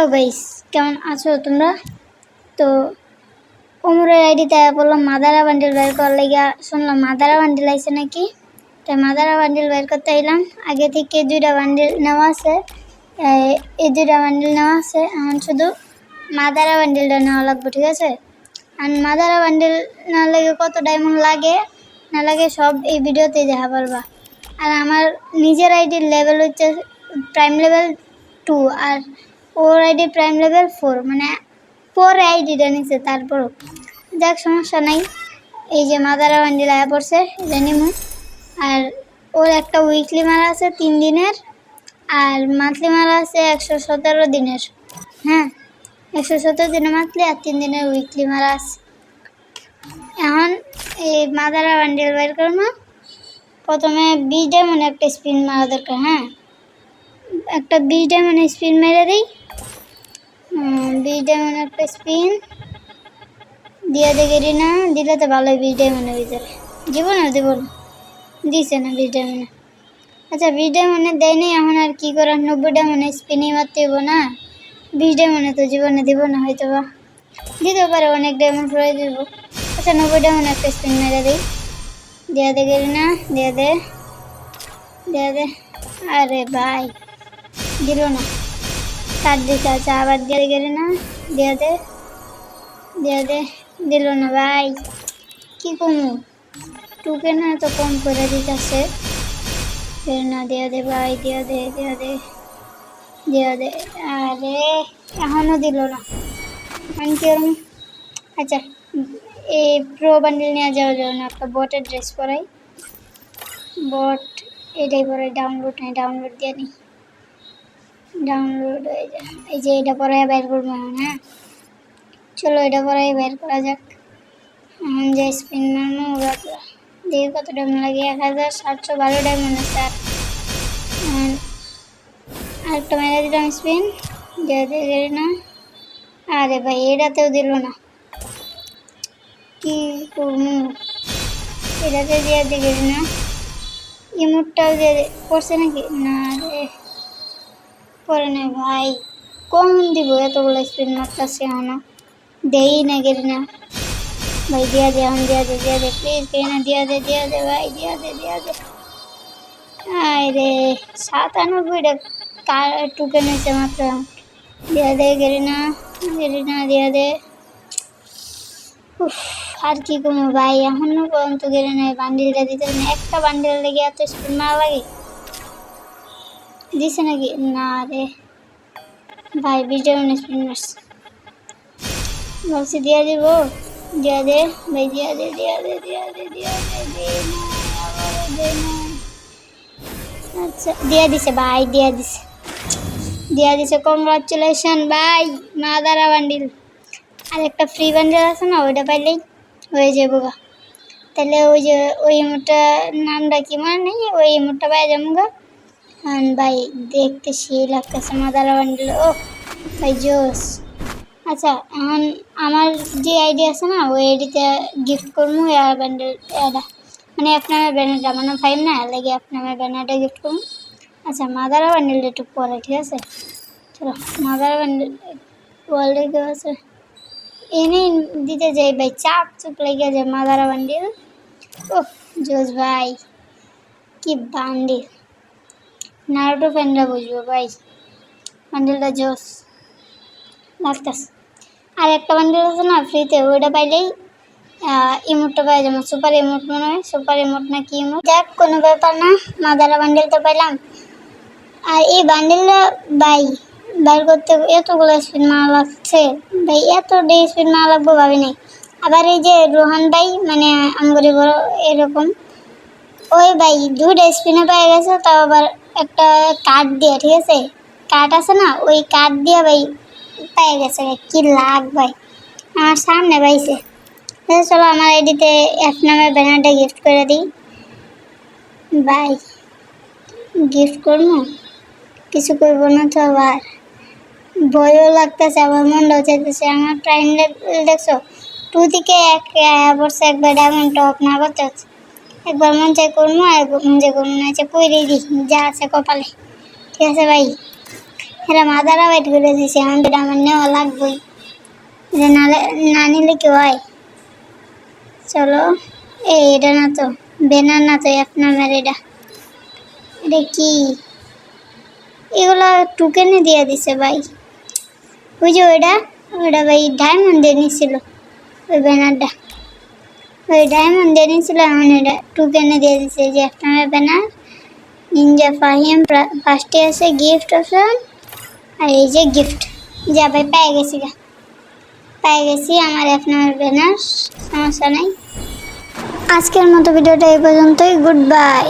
Hello guys, কেমন আছো তোমরা? তো ওমরের আইডিতে বললাম মাদারা বান্ডিল বের করার লেগে শুনলাম মাদারা বান্ডিল আইছে নাকি? তাই মাদারা বান্ডিল বের করতে এলাম আগে থেকে দুইটা বান্ডিল নেওয়া আছে। এই দুইটা বান্ডিল নেওয়া আছে। এখন শুধু মাদারা বান্ডিলটা নেওয়া লাগবে, ঠিক আছে? আর মাদারা বান্ডিল না লাগে কত ডায়মন্ড লাগে? না লাগে সব এই ভিডিওতে দেখা পারবা। আর আমার নিজের আইডির লেভেল হচ্ছে প্রাইম লেভেল টু আর ওর আইডি প্রাইম লেভেল ফোর মানে পরে আইডিটা নিচ্ছে তারপরও। যাক, সমস্যা নাই। এই যে মাদারা বান্ডিল আয়া পড়ছে, এটা নিমু। আর ওর একটা উইকলি মারা আছে তিন দিনের, আর মান্থলি মারা আছে একশো সতেরো দিনের। হ্যাঁ একশো সতেরো দিনের মান্থলি আর তিন দিনের উইকলি মারা আছে। এখন এই মাদারা বান্ডিল বের করব। প্রথমে বিশ ডায়মন্ড একটা স্পিন মারা দরকার হ্যাঁ। একটা বিশ ডায়মন্ড স্পিন মেরে দিই। বিশ ডায়মন্ড একটা স্পিন দিয়ে দেখি না, দিলে তো ভালোই বিশ ডায়মন্ডের ভিতরে। দিব না দিব দিছে না বিশ ডায়মন্ডে আচ্ছা বিশ ডায়মন্ডে দেয়নি, এখন আর কী করার? নব্বই ডায়মন্ডে স্পিনই মারতে হইব না। বিশ ডায়মন্ডে তো জীবনে দিব না, হয়তো বা। দিতে পারে, অনেক ডায়মন্ড ফুরাই দিব আচ্ছা নব্বই ডায়মন্ড একটা স্পিন মেরে দিই। দিয়ে দে গেলি না, দিয়ে দে। দিয়ে দে। আরে ভাই। দিল না। তার দিতে আছে আবার দিয়ে গেলি না, দিয়ে দে দিয়ে দে, দিল না ভাই। কি কমু? টুকে না তো কম করে দিতেছে। না, দিয়ে দে ভাই, দিয়ে দে দিয়ে দে দিয়ে দে। আরে এখনও দিল না। আমি কি ওরম আচ্ছা এই প্রো বান্ডিল নিয়ে যাওয়ার না একটা বটের ড্রেস পরাই বট এটাই পরে ডাউনলোড নেই ডাউনলোড দিয়ে নিই ডাউনলোড হয়ে যায় এই যে এটা পরে বের করব হ্যাঁ? চলো এটা পরে বের করা যাক। এখন যে স্পিন মারবো ওরা দেখি কত টাইম লাগে। এক হাজার সাতশো বারো ডায়মন্ড আছে আর। আরেকটা মেরে দিলাম স্পিন দিয়ে দিয়ে না। আরে ভাই, এটাতেও দিল না। কি করব? এটাতে দিয়ে গেল না। ইমোটটাও দিয়ে করছে নাকি? না রে। করে নে ভাই। কম দিব? এতগুলো স্পিন মারতেছে এখনও। দেই না গেলি না। ভাই, দিয়া দে এখন, দিয়া দে দিয়া দে। প্লিজ কে না, দিয়া দে দিয়া দে ভাই, দিয়া দে দিয়া দে। আয় রে, সাতানব্বইটা কার টুকে নিয়েছে মাত্র। দিয়া দে, গেলি না গেলি না, দিয়া দে। আর কি কমো ভাই? এখনও পর্যন্ত গেলে নাই। বান্ডিলটা দিতে একটা বান্ডিল লেগে এত স্পিন মারা লাগে। দিছে নাকি না রে ভাই বিজয় স্পিন মারছে ভাবছি দিয়া দিব দিয়া দে ভাই দিয়া দে দিয়া দে দিয়া দে দিয়া দে দে দে আচ্ছা দিয়া দিছে ভাই দিয়া দিছে দিয়া দিছে কংগ্রাচুলেশন ভাই মা দারা বান্ডিল আর একটা ফ্রি বান্ডিল আছে না, ওইটা পাইলেই হয়ে যাব গা। তাহলে ওই যে, ওই ইমোটটা নামটা কি মানে নেই ওই ইমোটটা পাই যাব গা। ভাই, দেখতে সেই লাগতেছে মাদারা বান্ডিল। ও ভাই জোস। আচ্ছা এখন আমার যে আইডি আছে না, ওই আইডিতে গিফট করব এয়ার বান্ডেল এটা মানে আপনার ব্যানারটা মানে ফাইভ না লাগে আপনার ব্যানারটা গিফট করব আচ্ছা মাদারা বান্ডেলটা একটু পরে, ঠিক আছে? চলো, মাদারা বান্ডেল ওয়ার্ল্ডে কেউ আছে। এনেই দিতে যাই ভাই, চাপ চুপ লেগে যায় মাদারা বান্ডিল। ও জোস ভাই, কি বান্ডিল। নারুটো ফ্যানরা বুঝব ভাই বান্ডিলটা জোস। লাগতেছে। আর একটা বান্ডিল আছে না ফ্রিতে ওইটা পাইলেই ইমোটটা পাই যাব সুপার ইমোট মনে হয় সুপার ইমোট না কি ইমোট যাক, কোনো ব্যাপার না, মাদারা বান্ডিল তো পাইলাম। আর এই বান্ডিলটা বাই বাইর করতে এতগুলো স্পিন মারা লাগছে, ভাই, এত ডে স্পিন মারা লাগবো ভাবি নাই আবার এই যে রোহান ভাই মানে আমগরি বড়, এরকম, ওই ভাই, দুইটা স্পিনে পাই গেছে, তাও আবার একটা কার্ড দিয়ে, ঠিক আছে? কাঠ আছে না? ওই কার্ড দিয়ে ভাই পেয়ে গেছে কি লাগ ভাই। আমার সামনে পাইছে চলো আমার এডিতে এক নামের ব্যানারটা গিফট করে দিই। ভাই গিফট করব? কিছু করব না তো আবার। ভয়ও লাগতেছে, আবার মনটাও চাইতেছে। আমার প্রাইম দেখছ? টু থেকে এক বছর একবার ডায়মন্ড টপ না করতে হচ্ছে একবার মন চাই করব আর মন চাই করব না আছে কইরে দিই, যা আছে কপালে। ঠিক আছে ভাই? এরা মাদারা ওয়েট করে দিছে এখন এটা আমার নেওয়া লাগবেই। এটা নালে না নিলে কি হয়? চলো, এই এটা না তো বেনার না তো, এক নামের এটা। এটা কি? এগুলো টুকেনে দিয়ে দিছে ভাই। ওই যে ওইটা ওইটা ভাই ডায়মন্ডে নিছিল, ওই ব্যানারটা। ওই ডায়মন্ড নিছিল আমি এটা টুকেনে দিয়ে দিছে যে একটা ব্যানার নিনজা ফাহিম ফার্স্টে আছে গিফট অপশন আর এই যে গিফট যা ভাই পেয়ে গেছি গা। পেয়ে গেছি আমার এক নম্বর ব্যানার সমস্যা নাই। আজকের মতো ভিডিওটা এই পর্যন্তই গুড বাই